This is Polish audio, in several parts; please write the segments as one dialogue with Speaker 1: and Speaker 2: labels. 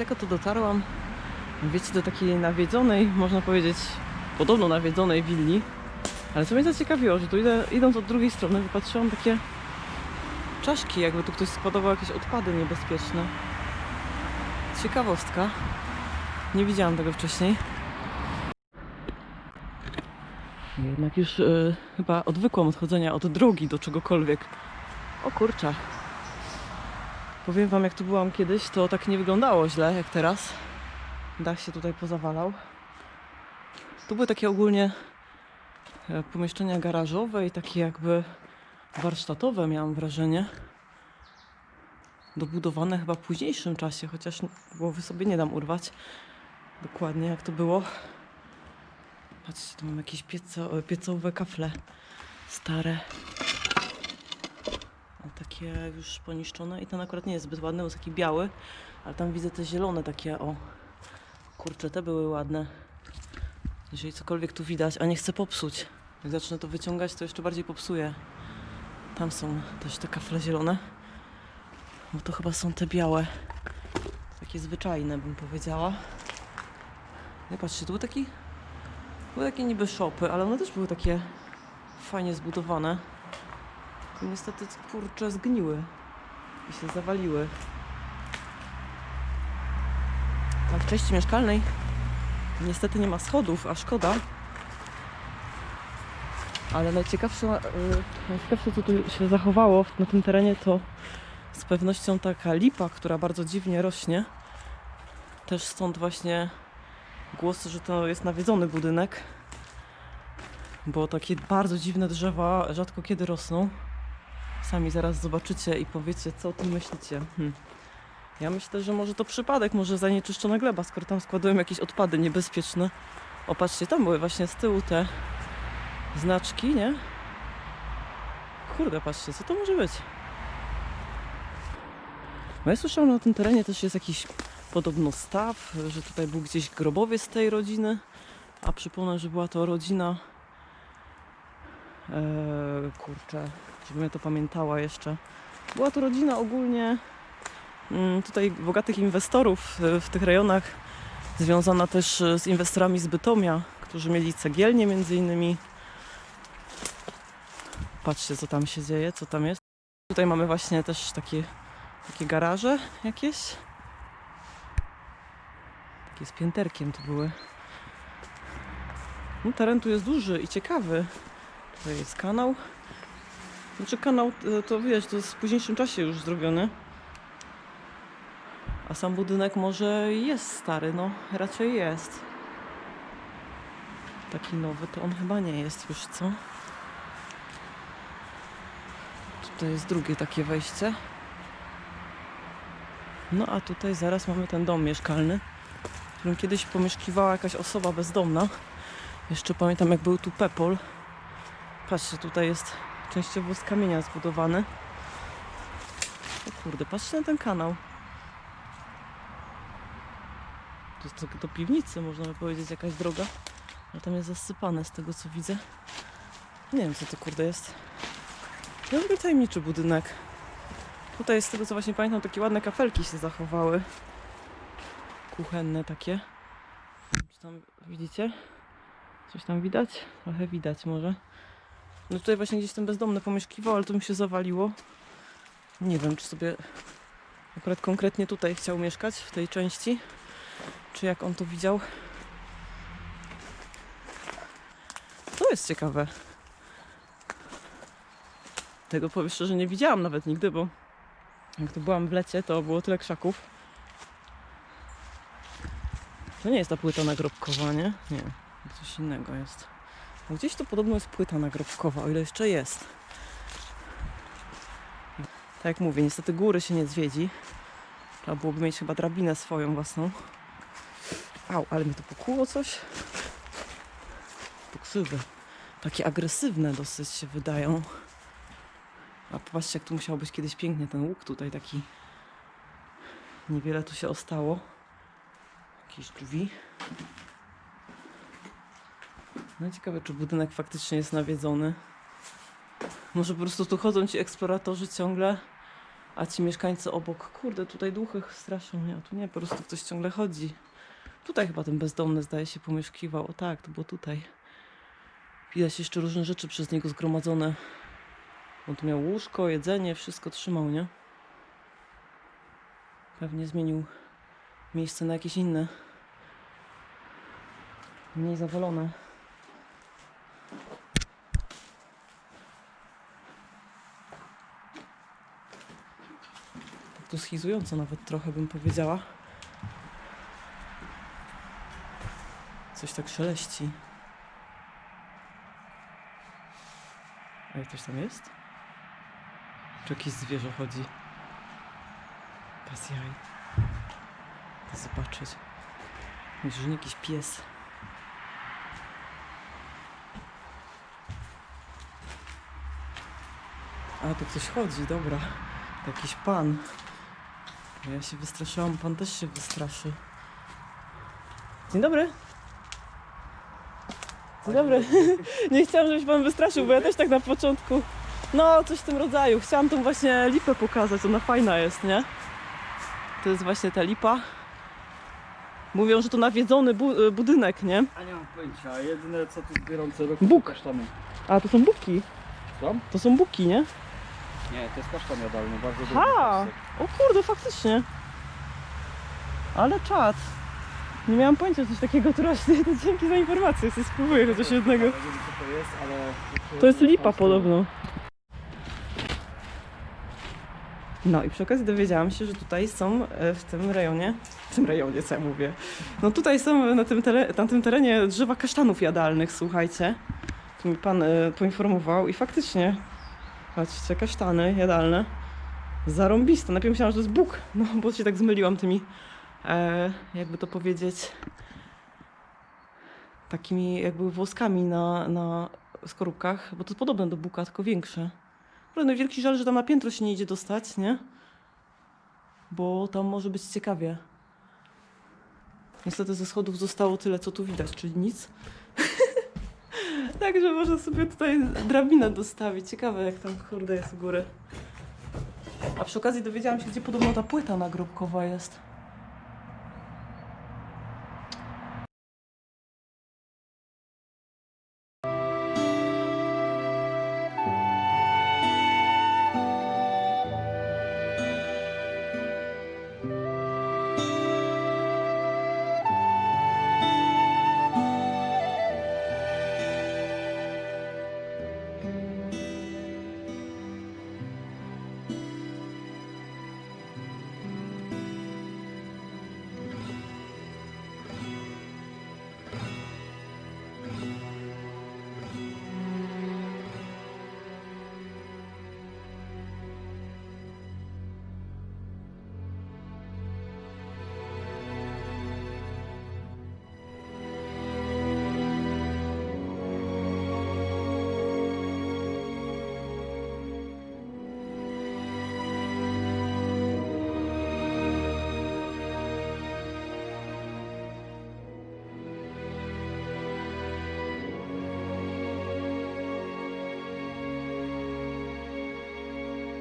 Speaker 1: I tak oto dotarłam, wiecie, do takiej nawiedzonej, można powiedzieć, podobno nawiedzonej willi. Ale co mnie zaciekawiło, że tu idę, idąc od drugiej strony, wypatrzyłam takie czaszki, jakby tu ktoś składował jakieś odpady niebezpieczne. Ciekawostka. Nie widziałam tego wcześniej. Jednak już e, chyba odwykłam od chodzenia od drogi do czegokolwiek. O kurczę. Powiem wam, jak tu byłam kiedyś, to tak nie wyglądało źle jak teraz. Dach się tutaj pozawalał. Tu były takie ogólnie e, pomieszczenia garażowe i takie jakby warsztatowe, miałam wrażenie. Dobudowane chyba w późniejszym czasie, chociaż głowy sobie nie dam urwać dokładnie jak to było. Patrzcie, tu mam jakieś pieco, piecowe kafle stare. Takie już poniszczone i ten akurat nie jest zbyt ładny, bo jest taki biały, ale tam widzę te zielone takie, o. Kurczę, te były ładne. Jeżeli cokolwiek tu widać, a nie chcę popsuć. Jak zacznę to wyciągać, to jeszcze bardziej popsuję. Tam są też te kafle zielone. Bo to chyba są te białe. Takie zwyczajne bym powiedziała. Nie patrzcie, tu był taki... Były takie niby szopy, ale one też były takie fajnie zbudowane. Niestety, kurczę, zgniły. I się zawaliły. Tam w części mieszkalnej niestety nie ma schodów, a szkoda. Ale najciekawsze, yy, najciekawsze co tu się zachowało na tym terenie to z pewnością taka lipa, która bardzo dziwnie rośnie. Też stąd właśnie głosy, że to jest nawiedzony budynek. Bo takie bardzo dziwne drzewa rzadko kiedy rosną. Sami zaraz zobaczycie i powiecie, co o tym myślicie. Hm. Ja myślę, że może to przypadek, może zanieczyszczona gleba, skoro tam składują jakieś odpady niebezpieczne. O, patrzcie, tam były właśnie z tyłu te znaczki, nie? Kurde, patrzcie, co to może być? Bo ja słyszałam, na tym terenie też jest jakiś podobno staw, że tutaj był gdzieś grobowiec tej rodziny, a przypomnę, że była to rodzina Eee, kurczę, żebym ja to pamiętała jeszcze. Była to rodzina ogólnie mm, tutaj bogatych inwestorów e, w tych rejonach, związana też e, z inwestorami z Bytomia, którzy mieli cegielnie między innymi. Patrzcie, co tam się dzieje, co tam jest. Tutaj mamy właśnie też takie, takie garaże jakieś. Takie z pięterkiem to były. No, teren tu jest duży i ciekawy. Tutaj jest kanał. Znaczy kanał e, to wiesz, to jest w późniejszym czasie już zrobiony. A sam budynek może jest stary, no raczej jest. Taki nowy to on chyba nie jest już, co? Tutaj jest drugie takie wejście. No a tutaj zaraz mamy ten dom mieszkalny, w którym kiedyś pomieszkiwała jakaś osoba bezdomna. Jeszcze pamiętam jak był tu Pepol. Patrzcie, tutaj jest częściowo z kamienia zbudowany. O kurde, patrzcie na ten kanał. To jest do piwnicy, można by powiedzieć, jakaś droga. Ale tam jest zasypane z tego, co widzę. Nie wiem, co to kurde jest. Dobry tajemniczy budynek. Tutaj z tego, co właśnie pamiętam, takie ładne kafelki się zachowały. Kuchenne takie. Czy tam widzicie? Coś tam widać? Trochę widać może. No tutaj właśnie gdzieś ten bezdomny pomieszkiwał, ale to mi się zawaliło. Nie wiem, czy sobie akurat konkretnie tutaj chciał mieszkać, w tej części. Czy jak on to widział. To jest ciekawe. Tego powiem szczerze, nie widziałam nawet nigdy, bo jak to byłam w lecie, to było tyle krzaków. To nie jest ta płyta nagrobkowa, nie? Nie, coś innego jest. No Gdzieś tu podobno jest płyta nagrobkowa, o ile jeszcze jest. Tak jak mówię, niestety góry się nie zwiedzi. Trzeba byłoby mieć chyba drabinę swoją własną. Au, ale mi to pokuło coś. Pokrzywy. Takie agresywne dosyć się wydają. A popatrzcie, jak tu musiał być kiedyś pięknie ten łuk tutaj taki. Niewiele tu się ostało. Jakieś drzwi. No ciekawe, czy budynek faktycznie jest nawiedzony. Może po prostu tu chodzą ci eksploratorzy ciągle, A ci mieszkańcy obok, kurde, tutaj duchy straszą mnie, a tu nie, po prostu ktoś ciągle chodzi. Tutaj chyba ten bezdomny zdaje się pomieszkiwał. O tak, to było tutaj. Widać jeszcze różne rzeczy przez niego zgromadzone. On tu miał łóżko, jedzenie, wszystko trzymał, nie? Pewnie zmienił miejsce na jakieś inne. Mniej zawalone. To schizująco nawet trochę bym powiedziała. Coś tak szeleści. A ktoś tam jest? Czy jakieś zwierzę chodzi? Bez jaj. Zobaczyć. Myślę, że nie jakiś pies. A, tu ktoś chodzi, dobra. Jakiś pan. Ja się wystraszyłam, pan też się wystraszy. Dzień dobry. Dzień dobry. Nie chciałam, żebyś pan wystraszył, bo ja też tak na początku. No, coś w tym rodzaju. Chciałam tą właśnie lipę pokazać, ona fajna jest, nie? To jest właśnie ta lipa. Mówią, że to nawiedzony bu- budynek, nie?
Speaker 2: A nie mam pojęcia, jedyne co tu zbierące do
Speaker 1: Bóg.
Speaker 2: kasztany.
Speaker 1: A, to są buki.
Speaker 2: Co?
Speaker 1: To są buki, nie?
Speaker 2: Nie, to jest kasztan jadalny, bardzo dobry
Speaker 1: Ha!
Speaker 2: kasztan.
Speaker 1: O kurde, faktycznie. Ale czad. Nie miałam pojęcia, że coś takiego tu rośnie. To dzięki za informację. Sobie spróbuję chociaż jednego.
Speaker 2: Nie wiem co to jest, ale...
Speaker 1: To jest lipa podobno. No i przy okazji dowiedziałam się, że tutaj są e, w tym rejonie, w tym rejonie co ja mówię, no tutaj są na tym, na tym terenie drzewa kasztanów jadalnych, słuchajcie. Tu mi pan e, poinformował i faktycznie, patrzcie, kasztany jadalne, zarąbiste. Najpierw myślałam, że to jest Bóg, no bo się tak zmyliłam tymi, e, jakby to powiedzieć, takimi jakby włoskami na, na skorupkach, bo to podobne do buka, tylko większe. Ale no wielki żal, że tam na piętro się nie idzie dostać, nie? Bo tam może być ciekawie. Niestety ze schodów zostało tyle, co tu widać, czyli nic. Także można sobie tutaj drabinę dostawić. Ciekawe, jak tam kurde jest u góry. A przy okazji dowiedziałam się, gdzie podobno ta płyta nagrobkowa jest.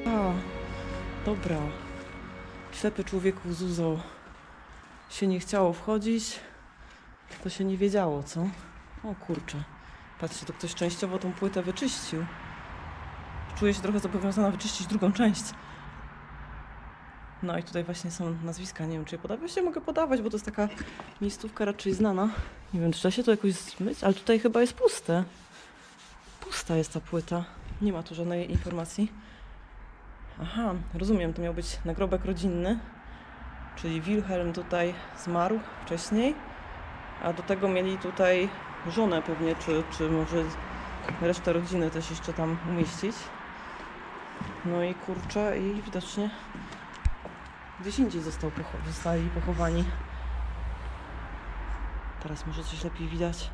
Speaker 1: A, dobra. Ślepy człowieku Zuzo się nie chciało wchodzić, to się nie wiedziało, co? O kurczę. Patrzcie, to ktoś częściowo tą płytę wyczyścił. Czuję się trochę zobowiązana wyczyścić drugą część. No i tutaj właśnie są nazwiska, nie wiem czy je podawać. Właściwie mogę podawać, bo to jest taka miejscówka raczej znana. Nie wiem, czy da się to jakoś zmyć, ale tutaj chyba jest puste. Pusta jest ta płyta. Nie ma tu żadnej informacji. Aha, rozumiem, to miał być nagrobek rodzinny, czyli Wilhelm tutaj zmarł wcześniej, a do tego mieli tutaj żonę pewnie, czy, czy może resztę rodziny też jeszcze tam umieścić. No i kurczę, i widocznie gdzieś indziej został pocho- zostali pochowani. Teraz może coś lepiej widać.